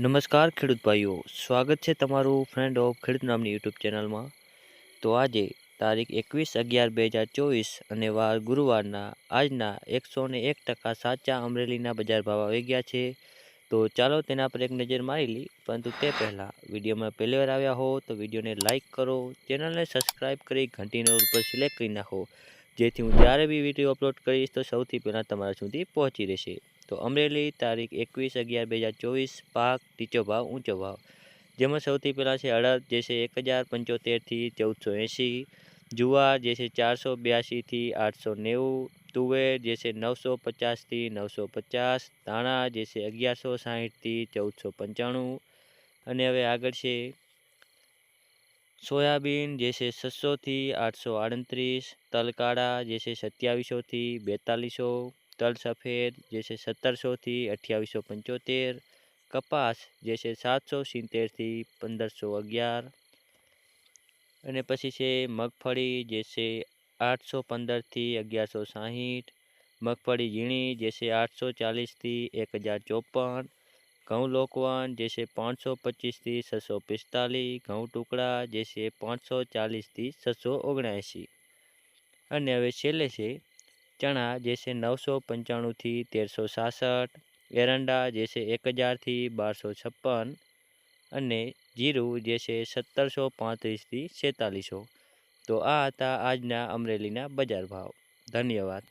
નમસ્કાર ખેડૂત ભાઈઓ, સ્વાગત છે તમારું ફ્રેન્ડ ઓફ ખેડૂત નામની યુટ્યુબ ચેનલમાં. તો આજે તારીખ એકવીસ અગિયાર બે હજાર ચોવીસ અને વાર ગુરુવારના, આજના એકસો ને એક ટકા સાચા અમરેલીના બજાર ભાવ આવી ગયા છે. તો ચાલો તેના પર એક નજર મારી લઈ પરંતુ તે પહેલાં વિડીયોમાં પહેલી વાર આવ્યા હો તો વિડીયોને લાઇક કરો, ચેનલને સબસ્ક્રાઈબ કરી ઘંટીના ઉપર સિલેક્ટ કરી નાખો. જેથી હું જ્યારે બી વીડિયો અપલોડ કરીશ તો સૌથી પહેલાં તમારા સુધી પહોંચી રહેશે. તો અમરેલી તારીખ એકવીસ અગિયાર બે હજાર ચોવીસ, પાક નીચો ભાવ, ઊંચો ભાવ. જેમાં સૌથી પહેલાં છે અડદ, જે છે એક હજાર પંચોતેરથી ચૌદસો એંશી, જુવાર, જે છે ચારસો બ્યાસીથી આઠસો નેવું, તુવેર, જે છે નવસો પચાસથી નવસો પચાસ, ધાણા, જે છે અગિયારસો સાહીઠથી ચૌદસો પંચાણું, અને હવે આગળ છે સોયાબીન, જે છે છસોથી આઠસો આડત્રીસ, તલકાળા, જે છે સત્યાવીસોથી બેતાલીસો તલ સફેદ, જે છે સત્તરસોથી અઠ્યાવીસો પંચોતેર, કપાસ, જે છે સાતસો સિત્તેરથી પંદરસો અગિયાર અને પછી છે મગફળી, જે છે આઠસો પંદરથી અગિયારસો સાહીઠ, મગફળી ઝીણી, જે છે આઠસો ચાલીસથી એક હજાર ચોપન, ઘઉં લોકવાન, જે છે પાંચસો પચીસથી છસો પિસ્તાલીસ, ઘઉં ટુકડા, જે છે પાંચસો ચાલીસથી છસો ઓગણએંસી અને હવે છેલ્લે છે ચણા જે છે નવસો પંચાણુંથી તેરસો સાસઠ, એરંડા જે છે એક હજારથી બારસો છપ્પન અને જીરું જે છે સત્તરસો પાંત્રીસથી છેતાલીસો. તો આ હતા આજના અમરેલીના બજાર ભાવ. ધન્યવાદ.